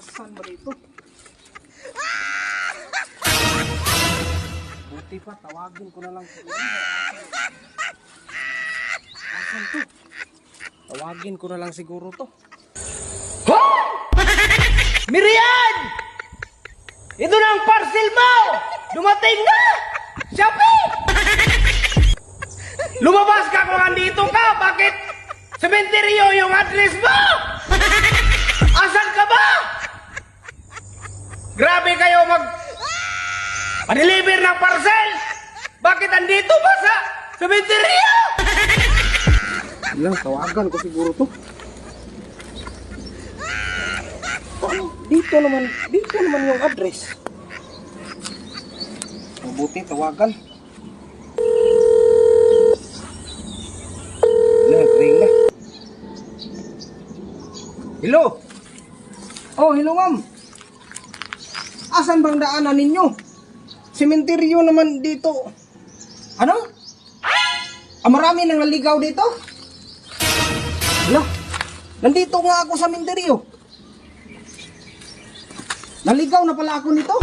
Asan ba dito? Ah! Buti pa, tawagin ko na lang. Asan to? Tawagin ko na lang siguro to. Hoy! Mirian! Ito na ang parcel mo! Dumating na! Shopee! Lumabas ka kung andito ka! Bakit? Sementeryo yung address mo! Grabe kayo mag... Pa-deliver ng parcel! Bakit andito ba sa sementeryo? Lang, tawagan ko siguro to. Paano? Dito naman, dito naman yung address. Mabuti, tawagan. Na, ring na. Hello? Oh, hello ma'am. Asan bang daanan ninyo? Sementeryo naman dito. Ano? Ah, marami nang naligaw dito? Hala, nandito nga ako sa sementeryo. Naligaw na pala ako nito.